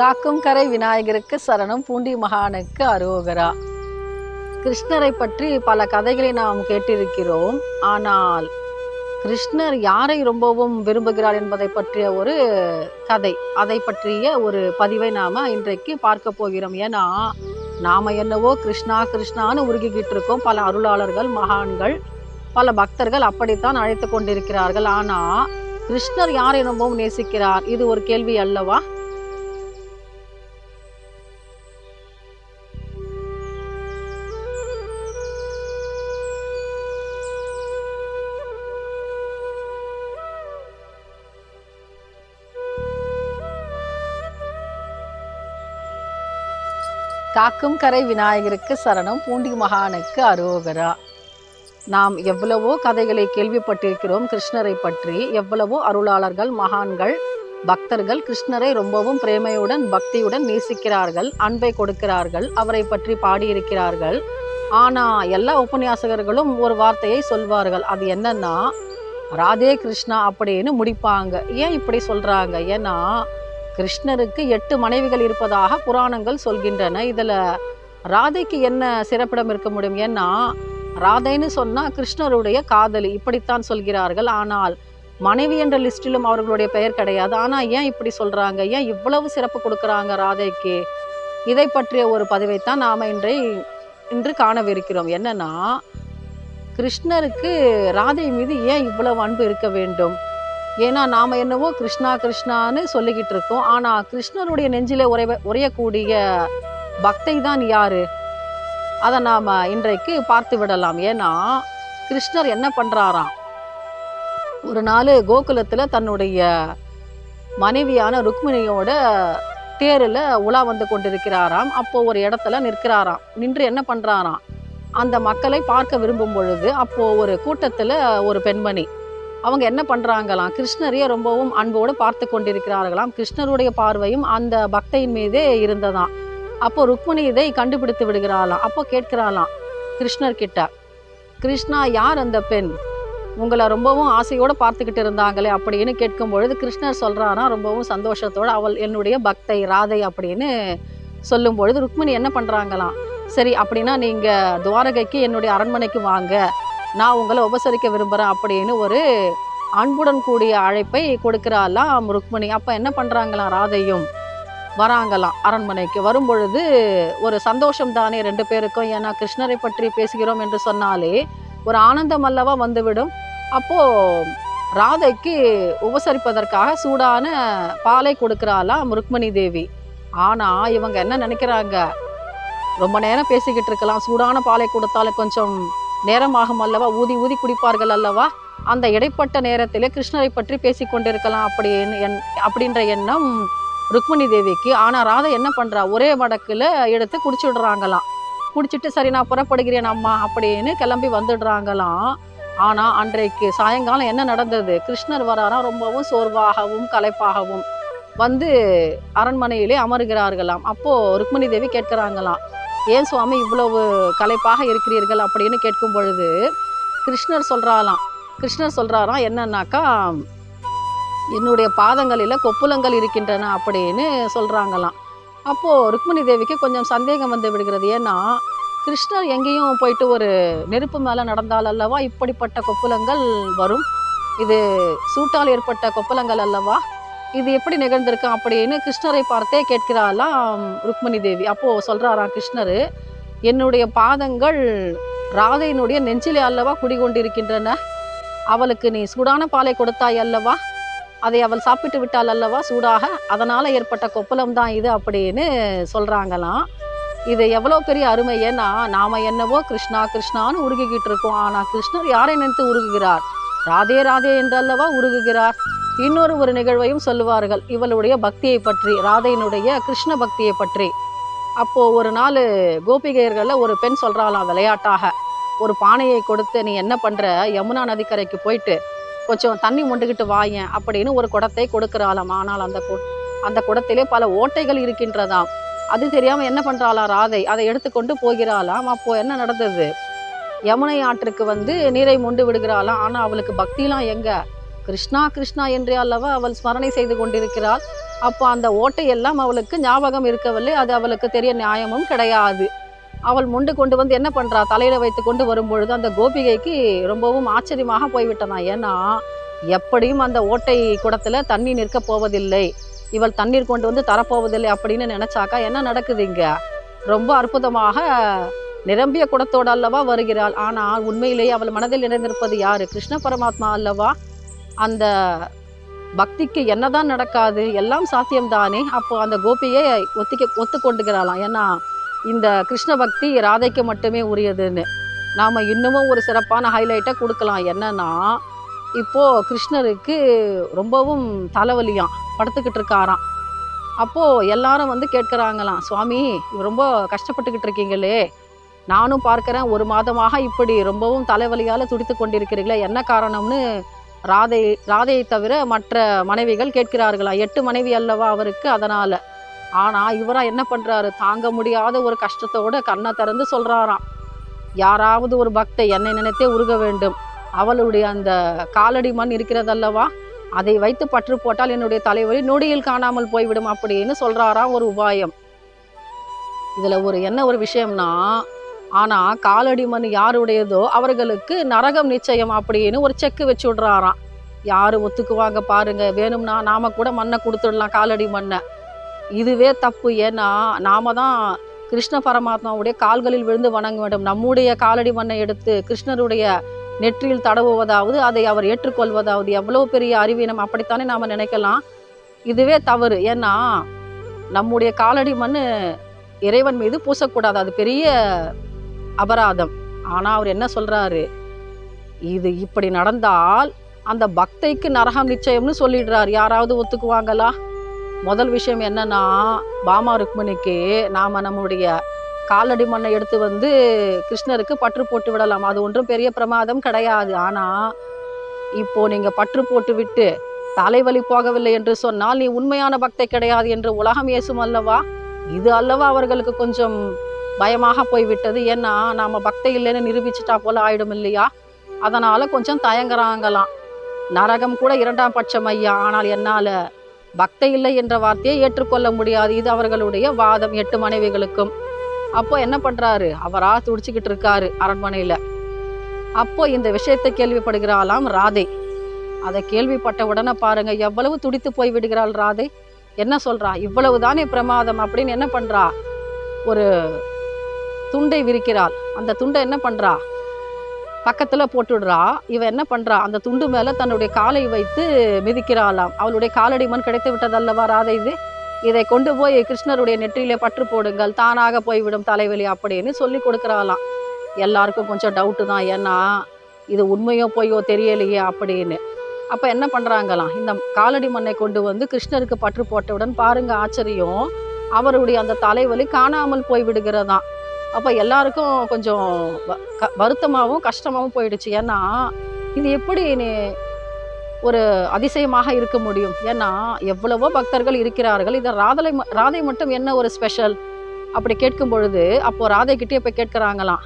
காக்கும் கரை விநாயகருக்கு சரணம் பூண்டி மகானுக்கு அரோகரா. கிருஷ்ணரை பற்றி பல கதைகளை நாம் கேட்டிருக்கிறோம். ஆனால் கிருஷ்ணர் யாரை ரொம்பவும் விரும்புகிறார் என்பதை பற்றிய ஒரு கதை அதை பற்றிய ஒரு பதிவை நாம் இன்றைக்கு பார்க்க போகிறோம். ஏன்னா நாம் என்னவோ கிருஷ்ணா கிருஷ்ணான்னு உருகிக்கிட்டு இருக்கோம். பல அருளாளர்கள் மகான்கள் பல பக்தர்கள் அப்படித்தான் அழைத்து கொண்டிருக்கிறார்கள். ஆனால் கிருஷ்ணர் யாரை ரொம்பவும் நேசிக்கிறார்? இது ஒரு கேள்வி அல்லவா? காக்கும் கரை விநாயகருக்கு சரணம். பூண்டி மகானுக்கு அரோகரா. நாம் எவ்வளவோ கதைகளை கேள்விப்பட்டிருக்கிறோம் கிருஷ்ணரை பற்றி. எவ்வளவோ அருளாளர்கள் மகான்கள் பக்தர்கள் கிருஷ்ணரை ரொம்பவும் பிரேமையுடன் பக்தியுடன் நேசிக்கிறார்கள் அன்பை கொடுக்கிறார்கள் அவரை பற்றி பாடியிருக்கிறார்கள். ஆனால் எல்லா உபன்யாசகர்களும் ஒரு வார்த்தையை சொல்வார்கள். அது என்னன்னா ராதே கிருஷ்ணா அப்படின்னு முடிப்பாங்க. ஏன் இப்படி சொல்கிறாங்க ஏன்னா கிருஷ்ணருக்கு எட்டு மனைவிகள் இருப்பதாக புராணங்கள் சொல்கின்றன. இதில் ராதைக்கு என்ன சிறப்பிடம் இருக்க முடியும்? ஏன்னா ராதைன்னு சொன்னால் கிருஷ்ணருடைய காதலி. இப்படித்தான் சொல்கிறார்கள். ஆனால் மனைவி என்ற லிஸ்டிலும் அவர்களுடைய பெயர் கிடையாது. ஆனால் ஏன் இப்படி சொல்கிறாங்க ஏன் இவ்வளவு சிறப்பு கொடுக்குறாங்க ராதைக்கு? இதை பற்றிய ஒரு பதிவைத்தான் நாம் இன்றை இன்று காணவிருக்கிறோம். என்னன்னா கிருஷ்ணருக்கு ராதை மீது ஏன் இவ்வளவு அன்பு இருக்க வேண்டும்? ஏன்னா நாம் என்னவோ கிருஷ்ணா கிருஷ்ணான்னு சொல்லிக்கிட்டு இருக்கோம். ஆனால் கிருஷ்ணருடைய நெஞ்சிலே உரை உரையக்கூடிய பக்தை தான் யாரு? அதை நாம் இன்றைக்கு பார்த்து விடலாம். ஏன்னா கிருஷ்ணர் என்ன பண்ணுறாராம் ஒரு நாள் கோகுலத்தில் தன்னுடைய மனைவியான ருக்மிணியோட தேரில் உலா வந்து கொண்டிருக்கிறாராம். அப்போது ஒரு இடத்துல நிற்கிறாராம். நின்று என்ன பண்ணுறாராம் அந்த மக்களை பார்க்க விரும்பும் பொழுது அப்போது ஒரு கூட்டத்தில் ஒரு பெண்மணி அவங்க என்ன பண்ணுறாங்களாம் கிருஷ்ணரையே ரொம்பவும் அன்போடு பார்த்து கொண்டிருக்கிறார்களாம். கிருஷ்ணருடைய பார்வையும் அந்த பக்தையின் மீதே இருந்ததாம். அப்போ ருக்மிணி இதை கண்டுபிடித்து விடுகிறாளாம். அப்போ கேட்கிறாளாம் கிருஷ்ணர் கிட்ட கிருஷ்ணா யார் அந்த பெண்? உங்களை ரொம்பவும் ஆசையோடு பார்த்துக்கிட்டு இருந்தாங்களே அப்படின்னு கேட்கும் பொழுது கிருஷ்ணர் சொல்றாராம் ரொம்பவும் சந்தோஷத்தோடு அவள் என்னுடைய பக்தை ராதை அப்படின்னு சொல்லும் பொழுது ருக்மிணி என்ன பண்ணுறாங்களாம் சரி அப்படின்னா நீங்கள் துவாரகைக்கு என்னுடைய அரண்மனைக்கு வாங்க. நான் உங்களை உபசரிக்க விரும்புகிறேன் அப்படின்னு ஒரு அன்புடன் கூடிய அழைப்பை கொடுக்கிறாளாம் ருக்மணி. அப்போ என்ன பண்ணுறாங்களாம் ராதையும் வராங்களாம் அரண்மனைக்கு. வரும்பொழுது ஒரு சந்தோஷம் தானே ரெண்டு பேருக்கும். ஏன்னா கிருஷ்ணரை பற்றி பேசுகிறோம் என்று சொன்னாலே ஒரு ஆனந்தம் அல்லவா வந்துவிடும். அப்போது ராதைக்கு உபசரிப்பதற்காக சூடான பாலை கொடுக்குறாளாம் ருக்மணி தேவி. ஆனால் இவங்க என்ன நினைக்கிறாங்க? ரொம்ப நேரம் பேசிக்கிட்டு இருக்கலாம். சூடான பாலை கொடுத்தாலும் கொஞ்சம் நேரமாகும் அல்லவா? ஊதி ஊதி குடிப்பார்கள் அல்லவா? அந்த இடைப்பட்ட நேரத்திலே கிருஷ்ணரை பற்றி பேசி கொண்டிருக்கலாம் அப்படின்னு என் அப்படின்ற எண்ணம் ருக்மிணி தேவிக்கு. ஆனால் ராதா என்ன பண்ணுறா ஒரே வடக்கில் எடுத்து குடிச்சுடுறாங்களாம். குடிச்சிட்டு சரி நான் புறப்படுகிறேன் அம்மா அப்படின்னு கிளம்பி வந்துடுறாங்களாம். ஆனால் அன்றைக்கு சாயங்காலம் என்ன நடந்தது? கிருஷ்ணர் வராராம் ரொம்பவும் சோர்வாகவும் களைப்பாகவும் வந்து அரண்மனையிலே அமர்கிறார்களாம். அப்போது ருக்மிணி தேவி கேட்கிறாங்களாம். ஏன் சுவாமி இவ்வளவு கலைப்பாக இருக்கிறீர்கள் அப்படின்னு கேட்கும் பொழுது கிருஷ்ணர் சொல்கிறாராம் கிருஷ்ணர் சொல்கிறாராம் என்னன்னாக்கா என்னுடைய பாதங்களில் கொப்புளங்கள் இருக்கின்றன அப்படின்னு சொல்கிறாங்களாம் அப்போது ருக்மிணி தேவிக்கு கொஞ்சம் சந்தேகம் வந்து விடுகிறது. ஏன்னா கிருஷ்ணர் எங்கேயும் போயிட்டு ஒரு நெருப்பு மேலே நடந்தால் அல்லவா இப்படிப்பட்ட கொப்புளங்கள் வரும்? இது சூட்டால் ஏற்பட்ட கொப்பலங்கள் அல்லவா? இது எப்படி நிகழ்ந்திருக்கு? அப்படின்னு கிருஷ்ணரை பார்த்தே கேட்கிறாளாம் ருக்மிணி தேவி. அப்போ சொல்றாராம் கிருஷ்ணர் என்னுடைய பாதங்கள் ராதையினுடைய நெஞ்சிலே அல்லவா குடிகொண்டிருக்கின்றன? அவளுக்கு நீ சூடான பாலை கொடுத்தாய் அல்லவா? அதை அவள் சாப்பிட்டு விட்டாள் அல்லவா சூடாக? அதனால ஏற்பட்ட கொப்பளம் தான் இது அப்படின்னு சொல்றாங்களாம். இது எவ்வளோ பெரிய அருமை. ஏன்னா நாம என்னவோ கிருஷ்ணா கிருஷ்ணான்னு உருகிக்கிட்டு இருக்கோம். ஆனா கிருஷ்ணர் யாரை நினைத்து உருகுகிறார்? ராதே ராதே என்றல்லவா உருகுகிறார்? இன்னொரு ஒரு நிகழ்வையும் சொல்லுவார்கள். இவளுடைய பக்தியை பற்றி ராதையினுடைய கிருஷ்ண பக்தியை பற்றி. அப்போ ஒரு நாள் கோபிகையர்களில் ஒரு பெண் சொல்றாளாம் விளையாட்டாக. ஒரு பானையை கொடுத்து நீ என்ன பண்ற? யமுனா நதிக்கரைக்கு போயிட்டு கொஞ்சம் தண்ணி மொண்டுக்கிட்டு வாயேன் அப்படின்னு ஒரு குடத்தை கொடுக்கிறாளாம். ஆனால் அந்த கு அந்த குடத்திலே பல ஓட்டைகள் இருக்கின்றதாம். அது தெரியாம என்ன பண்ணுறாளா ராதை? அதை எடுத்துக்கொண்டு போகிறாளாம். அப்போ என்ன நடந்தது? யமுனை ஆற்றுக்கு வந்து நீரை மொண்டு விடுகிறாளாம். ஆனால் அவளுக்கு பக்திலாம் எங்கே? கிருஷ்ணா கிருஷ்ணா என்றே அல்லவா அவள் ஸ்மரணை செய்து கொண்டிருக்கிறாள். அப்போ அந்த ஓட்டையெல்லாம் அவளுக்கு ஞாபகம் இருக்கவில்லை. அது அவளுக்கு தெரிய நியாயமும் கிடையாது. அவள் முண்டு கொண்டு வந்து என்ன பண்ணுறா தலையில் வைத்து கொண்டு வரும்பொழுது அந்த கோபிகைக்கு ரொம்பவும் ஆச்சரியமாக போய்விட்டதாம் ஏன்னா எப்படியும் அந்த ஓட்டை குடத்தில் தண்ணி நிற்கப் போவதில்லை. இவள் தண்ணீர் கொண்டு வந்து தரப்போவதில்லை அப்படின்னு நினச்சாக்கா என்ன நடக்குது இங்கே? ரொம்ப அற்புதமாக நிரம்பிய குடத்தோடு அல்லவா வருகிறாள். ஆனால் உண்மையிலேயே அவள் மனதில் நிறைந்திருப்பது யாரு? கிருஷ்ண பரமாத்மா அல்லவா? அந்த பக்திக்கு என்னதான் நடக்காது எல்லாம் சாத்தியம்தானே? அப்போ அந்த கோபியை ஒத்திக்க ஒத்துக்கொண்டுகிறாளாம். ஏன்னா இந்த கிருஷ்ண பக்தி ராதைக்கு மட்டுமே உரியதுன்னு. நாம் இன்னமும் ஒரு சிறப்பான ஹைலைட்டை கொடுக்கலாம். என்னன்னா இப்போது கிருஷ்ணருக்கு ரொம்பவும் தலைவலியாம். படுத்துக்கிட்டு இருக்காராம் அப்போது எல்லாரும் வந்து கேட்குறாங்களாம் சுவாமி ரொம்ப கஷ்டப்பட்டுக்கிட்டு இருக்கீங்களே நானும் பார்க்குறேன் ஒரு மாதமாக இப்படி ரொம்பவும் தலைவலியால் துடித்து கொண்டிருக்கிறீங்களே. என்ன காரணம்னு ராதை ராதையை தவிர மற்ற மனைவிகள் கேட்கிறார்களா? எட்டு மனைவி அல்லவா அவருக்கு? அதனால். ஆனால் இவராக என்ன பண்ணுறாரு தாங்க முடியாத ஒரு கஷ்டத்தோட கண்ணை திறந்து சொல்கிறாராம் யாராவது ஒரு பக்தை என்னை நினைத்தே உருக வேண்டும். அவளுடைய அந்த காலடி மண் இருக்கிறதல்லவா? அதை வைத்து பற்று போட்டால் என்னுடைய தலைவலி நொடியில் காணாமல் போய்விடும் அப்படின்னு சொல்கிறாராம் ஒரு உபாயம். இதில் ஒரு என்ன ஒரு விஷயம்னா ஆனா காலடி மண் யாருடையதோ அவர்களுக்கு நரகம் நிச்சயம் அப்படின்னு ஒரு செக்கு வச்சு விடுறாராம். யாரு ஒத்துக்குவாங்க பாருங்க வேணும்னா நாம கூட மண்ணை கொடுத்துடலாம் காலடி மண்ணை. இதுவே தப்பு. ஏன்னா நாம தான் கிருஷ்ண பரமாத்மாவுடைய கால்களில் விழுந்து வணங்க வேண்டும். நம்முடைய காலடி மண்ணை எடுத்து கிருஷ்ணருடைய நெற்றியில் தடவுவதாவது அதை அவர் ஏற்றுக்கொள்வதாவது எவ்வளோ பெரிய அறிவீனம் அப்படித்தானே நாம் நினைக்கலாம். இதுவே தவறு. ஏன்னா நம்முடைய காலடி மண் இறைவன் மீது பூசக்கூடாது. அது பெரிய அபராதம். ஆனால் அவர் என்ன சொல்கிறாரு இது இப்படி நடந்தால் அந்த பக்தைக்கு நரகம் நிச்சயம்னு சொல்லிடுறார். யாராவது ஒத்துக்குவாங்களா? முதல் விஷயம் என்னன்னா பாமா ருக்மணிக்கு நாம் நம்முடைய காலடி மண்ணை எடுத்து வந்து கிருஷ்ணருக்கு பற்று போட்டு விடலாம். அது ஒன்றும் பெரிய பிரமாதம் கிடையாது. ஆனால் இப்போ நீங்கள் பற்று போட்டு விட்டு தலைவலி போகவில்லை என்று சொன்னால் நீ உண்மையான பக்தை கிடையாது என்று உலகம் ஏசும் அல்லவா? இது அல்லவா அவர்களுக்கு கொஞ்சம் பயமாக போய்விட்டது. ஏன்னா நாம் பக்தை இல்லைன்னு நிரூபிச்சிட்டா போல ஆயிடும் இல்லையா? அதனால் கொஞ்சம் தயங்குறாங்களாம். நரகம் கூட இரண்டாம் பட்சம் ஐயா. ஆனால் என்னால் பக்தை இல்லை என்ற வார்த்தையை ஏற்றுக்கொள்ள முடியாது. இது அவர்களுடைய வாதம் எட்டு மனைவிகளுக்கும். அப்போ என்ன பண்ணுறாரு அவரா துடிச்சுக்கிட்டு இருக்காரு அரண்மனையில். அப்போ இந்த விஷயத்தை கேள்விப்படுகிறாளாம் ராதை. அதை கேள்விப்பட்ட உடனே பாருங்க எவ்வளவு துடித்து போய் விடுகிறாள் ராதை? என்ன சொல்றா? இவ்வளவு தானே பிரமாதம் அப்படின்னு என்ன பண்றா? ஒரு துண்டை விரிக்கிறாள். அந்த துண்டை என்ன பண்றா? பக்கத்துல போட்டுடுறா. இவ என்ன பண்றா? அந்த துண்டு மேல தன்னுடைய காலை வைத்து மிதிக்கிறாளாம். அவளுடைய காலடி மண் கிடைத்து விட்டதல்லவா ராதை இது? இதை கொண்டு போய் கிருஷ்ணருடைய நெற்றியிலே பற்று போடுங்கள். தானாக போய்விடும் தலைவலி அப்படின்னு சொல்லி கொடுக்குறாளாம். எல்லாருக்கும் கொஞ்சம் டவுட்டு தான். ஏன்னா இது உண்மையோ பொய்யோ தெரியலையே அப்படின்னு. அப்போ என்ன பண்ணுறாங்களாம் இந்த காலடி மண்ணை கொண்டு வந்து கிருஷ்ணருக்கு பற்று போட்டவுடன் பாருங்க ஆச்சரியம். அவருடைய அந்த தலைவலி காணாமல் போய் விடுகிறதாம் அப்போ எல்லாருக்கும் கொஞ்சம் வ- க- வருத்தமாகவும் கஷ்டமாகவும் போயிடுச்சு. ஏன்னா இது எப்படி நீ ஒரு அதிசயமாக இருக்க முடியும்? ஏன்னா எவ்வளவோ பக்தர்கள் இருக்கிறார்கள். இதை ராதலை ம- ராதை மட்டும் என்ன ஒரு ஸ்பெஷல்? அப்படி கேட்கும் பொழுது அப்போது ராதைக்கிட்டே போய் கேட்குறாங்களாம்.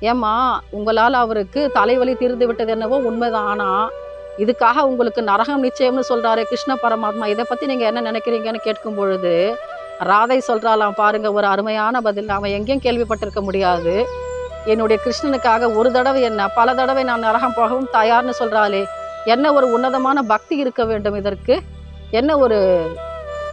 ஏம்மா உங்களால் அவருக்கு தலைவலி தீர்ந்து விட்டது என்னவோ உண்மைதான். ஆனால் இதுக்காக உங்களுக்கு நரகம் நிச்சயம்னு சொல்கிறாரு கிருஷ்ண பரமாத்மா. இதை பற்றி நீங்கள் என்ன நினைக்கிறீங்கன்னு கேட்கும் பொழுது ராதை சொல்கிறாலாம் பாருங்க ஒரு அருமையான பதில். நாம் எங்கேயும் கேள்விப்பட்டிருக்க முடியாது. என்னுடைய கிருஷ்ணனுக்காக ஒரு தடவை என்ன பல தடவை நான் நரகம் போகவும் தயார்னு சொல்கிறாளே என்ன ஒரு உன்னதமான பக்தி இருக்க வேண்டும் இதற்கு? என்ன ஒரு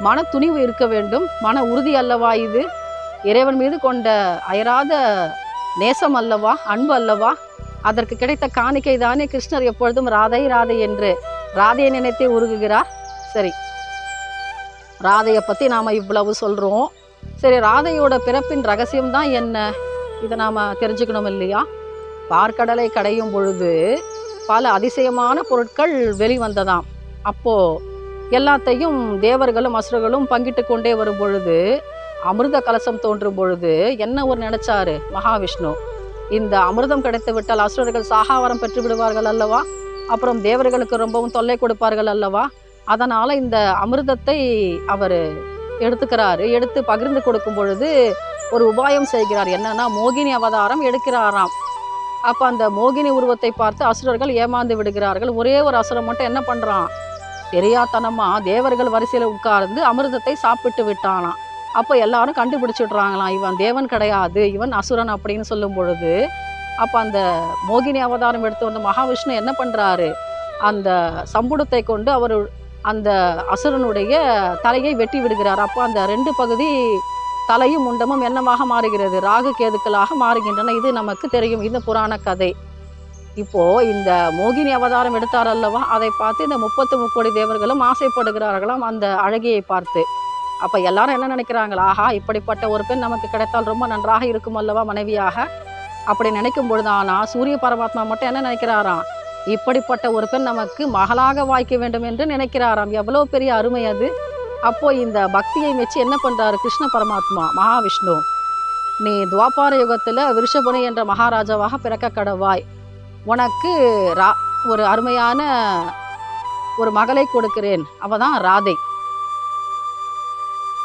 மன துணிவு இருக்க வேண்டும்? மன உறுதி அல்லவா இது? இறைவன் மீது கொண்ட அயராத நேசம் அல்லவா? அன்பு அல்லவா? அதற்கு கிடைத்த காணிக்கை தானே கிருஷ்ணர் எப்பொழுதும் ராதை ராதை என்று. ராதையை நினைத்தே உருகுகிறார். சரி. ராதையை பற்றி நாம் இவ்வளவு சொல்கிறோம் சரி ராதையோட பிறப்பின் ரகசியம் தான் என்ன? இதை நாம் தெரிஞ்சுக்கணும் இல்லையா? பார்க்கடலை கடையும் பொழுது பல அதிசயமான பொருட்கள் வெளிவந்ததாம். அப்போது எல்லாத்தையும் தேவர்களும் அசுரர்களும் பங்கிட்டு கொண்டே வரும் பொழுது அமிர்த கலசம் தோன்றும் பொழுது என்ன ஒரு நினைச்சாரு? மகாவிஷ்ணு. இந்த அமிர்தம் கிடைத்து விட்டால் அசுரர்கள் சாகாவரம் பெற்று விடுவார்கள் அல்லவா? அப்புறம் தேவர்களுக்கு ரொம்பவும் தொல்லை கொடுப்பார்கள் அல்லவா? அதனால் இந்த அமிர்தத்தை அவர் எடுத்துக்கிறாரு. எடுத்து பகிர்ந்து கொடுக்கும் பொழுது ஒரு உபாயம் செய்கிறார். என்னன்னா மோகினி அவதாரம் எடுக்கிறாராம். அப்போ அந்த மோகினி உருவத்தை பார்த்து அசுரர்கள் ஏமாந்து விடுகிறார்கள். ஒரே ஒரு அசுரம் மட்டும் என்ன பண்ணுறான் தெரியாத்தனமா தேவர்கள் வரிசையில் உட்கார்ந்து அமிர்தத்தை சாப்பிட்டு விட்டானாம். அப்போ எல்லாரும் கண்டுபிடிச்சிடுறாங்களாம் இவன் தேவன் கிடையாது இவன் அசுரன் அப்படின்னு சொல்லும் பொழுது அப்போ அந்த மோகினி அவதாரம் எடுத்து வந்த மகாவிஷ்ணு என்ன பண்ணுறாரு அந்த சம்புடத்தை கொண்டு அவர் அந்த அசுரனுடைய தலையை வெட்டி விடுகிறார். அப்போ அந்த ரெண்டு பகுதி தலையும் முண்டமும் என்னவாக மாறுகிறது? ராகு கேதுக்களாக மாறுகின்றன. இது நமக்கு தெரியும். இந்த புராண கதை. இப்போ இந்த மோகினி அவதாரம் எடுத்தார் அல்லவா? அதை பார்த்து இந்த முப்பத்து முக்கோடி தேவர்களும் ஆசைப்படுகிறார்களாம் அந்த அழகியை பார்த்து. அப்போ எல்லாரும் என்ன நினைக்கிறாங்களா ஆஹா இப்படிப்பட்ட ஒரு பெண் நமக்கு கிடைத்தால் ரொம்ப நன்றாக இருக்கும் அல்லவா மனைவியாக? அப்படி நினைக்கும் பொழுது ஆனால் சூரிய பரமாத்மா மட்டும் என்ன நினைக்கிறாராம்? இப்படிப்பட்ட ஒரு பெண் நமக்கு மகளாக வாய்க்க வேண்டும் என்று நினைக்கிறாராம். எவ்வளோ பெரிய அருமை அது. அப்போது இந்த பக்தியை வச்சு என்ன பண்ணுறாரு கிருஷ்ண பரமாத்மா மகாவிஷ்ணு. நீ துவாபார யுகத்தில் விருஷபுனி என்ற மகாராஜாவாக பிறக்க கடவாய். உனக்கு ரா ஒரு அருமையான ஒரு மகளை கொடுக்கிறேன். அவ தான் ராதை.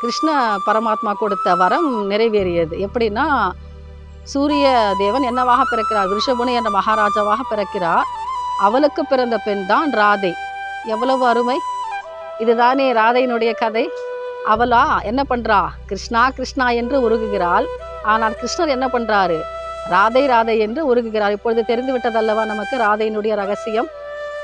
கிருஷ்ண பரமாத்மா கொடுத்த வரம் நிறைவேறியது. எப்படின்னா சூரிய தேவன் என்னவாக பிறக்கிறார்? விருஷபுனி என்ற மகாராஜாவாக பிறக்கிறார். அவளுக்கு பிறந்த பெண் தான் ராதை. எவ்வளவு அருமை. இதுதானே ராதையினுடைய கதை. அவளா என்ன பண்றா? கிருஷ்ணா கிருஷ்ணா என்று உருகுகிறாள். ஆனால் கிருஷ்ணர் என்ன பண்றாரு? ராதை ராதை என்று உருகுகிறார். இப்பொழுது தெரிந்து விட்டதல்லவா நமக்கு ராதையினுடைய ரகசியம்?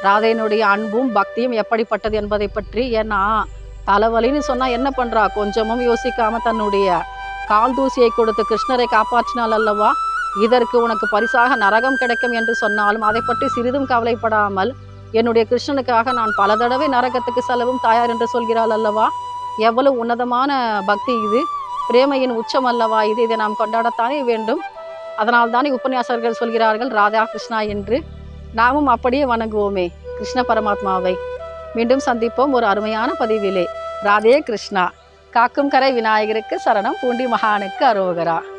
ராதையினுடைய அன்பும் பக்தியும் எப்படிப்பட்டது என்பதை பற்றி? ஏன்னா தலைவலின்னு சொன்னா என்ன பண்றா? கொஞ்சமும் யோசிக்காம தன்னுடைய கால் தூசியை கொடுத்து கிருஷ்ணரை காப்பாற்றினாள் அல்லவா? இதற்கு உனக்கு பரிசாக நரகம் கிடைக்கும் என்று சொன்னாலும் அதை பற்றி சிறிதும் கவலைப்படாமல் என்னுடைய கிருஷ்ணனுக்காக நான் பல தடவை நரகத்துக்கு செலவும் தயார் என்று சொல்கிறாள் அல்லவா? எவ்வளவு உன்னதமான பக்தி இது. பிரேமையின் உச்சம் அல்லவா இது. இதை நாம் கொண்டாடத்தானே வேண்டும். அதனால் தானே உபன்யாசர்கள் சொல்கிறார்கள் ராதா கிருஷ்ணா என்று. நாமும் அப்படியே வணங்குவோமே கிருஷ்ண பரமாத்மாவை. மீண்டும் சந்திப்போம் ஒரு அருமையான பதிவிலே. ராதே கிருஷ்ணா. காக்கும் கரை விநாயகருக்கு சரணம். பூண்டி மகானுக்கு அரோகரா